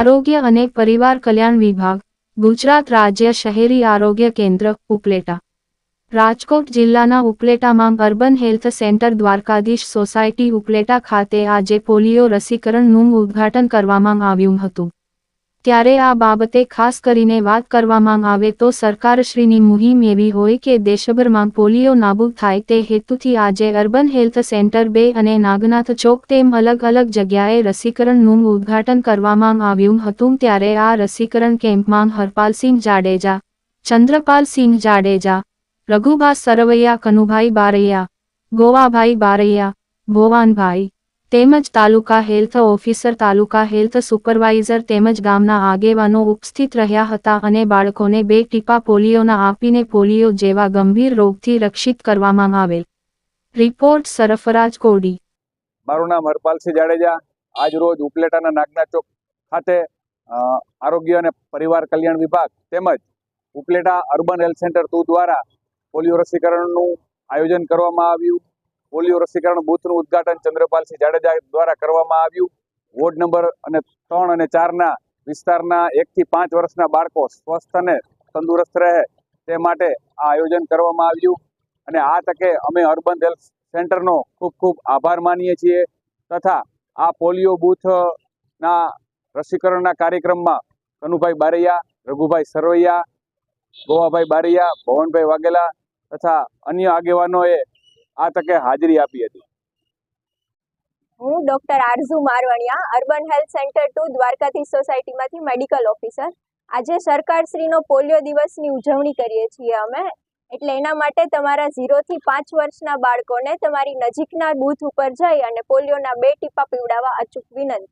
આરોગ્ય અને પરિવાર કલ્યાણ વિભાગ, ગુજરાત રાજ્ય શહેરી આરોગ્ય કેન્દ્ર, ઉપલેટા. રાજકોટ જિલ્લાના ઉપલેટામાં urban health centre Dwarkadhish society Upleta ખાતે આજે પોલિયો રસીકરણનું ઉદ્ઘાટન કરવામાં આવ્યું હતું. ત્યારે આ બાબતે ખાસ કરીને વાત કરવામાં આવે તો સરકારશ્રીની મુહિમ એવી હોય કે દેશભરમાં પોલિયો નાબૂદ થાય તે હેતુથી આજે અર્બન હેલ્થ સેન્ટર બે અને નાગનાથ ચોક તેમ અલગ અલગ જગ્યાએ રસીકરણનું ઉદ્ઘાટન કરવામાં આવ્યું હતું ત્યારે આ રસીકરણ કેમ્પમાં હરપાલસિંહ જાડેજા, ચંદ્રપાલસિંહ જાડેજા રઘુભા સરવૈયા, કનુભાઈ બારૈયા, ગોવાભાઈ બારૈયા, ભોવાનભાઈ તેમજ taluka health officer, taluka health supervisor તેમજ ગામના આગેવાનો ઉપસ્થિત રહ્યા હતા અને બાળકોને બે ટીપા પોલિયોના આપીને પોલિયો જેવા ગંભીર રોગથી રક્ષિત કરવામાં આવેલ. રિપોર્ટ સરફરાજ કોડી. મારું નામ હરપાલસિંહ જાડેજા. આજ રોજ ઉપલેટાના નાગના ચોક ખાતે આરોગ્ય અને પરિવાર કલ્યાણ વિભાગ તેમજ Upleta urban health centre two દ્વારા પોલિયો રસીકરણનું આયોજન કરવામાં આવ્યું. પોલિયો રસીકરણ બૂથનું ઉદ્ઘાટન ચંદ્રપાલસિંહ જાડેજા દ્વારા કરવામાં આવ્યું. વોર્ડ નંબર અને ત્રણ અને ચારના વિસ્તારના એકથી પાંચ વર્ષના બાળકો સ્વસ્થ અને તંદુરસ્ત રહે તે માટે આ આયોજન કરવામાં આવ્યું. અને આ તકે અમે અર્બન હેલ્થ સેન્ટરનો ખૂબ ખૂબ આભાર માનીએ છીએ તથા આ પોલિયો બૂથના રસીકરણના કાર્યક્રમમાં કનુભાઈ બારૈયા, રઘુભાઈ સરવૈયા, ગોવાભાઈ બારૈયા, ભવનભાઈ વાઘેલા તથા અન્ય આગેવાનોએ આ તકે હાજરી આપી હતી. હું doctor Arzoo Marvaniya, urban health centre two Dwarkadhish સોસાયટીમાંથી medical officer. આજે સરકારશ્રીનો પોલિયો દિવસની ઉજવણી કરીએ છીએ અમે. એટલે એના માટે તમારા ઝીરોથી પાંચ વર્ષના બાળકોને તમારી નજીકના બૂથ ઉપર જઈ અને પોલિયોના બે ટીપા પીવડાવવા અચૂક વિનંતી.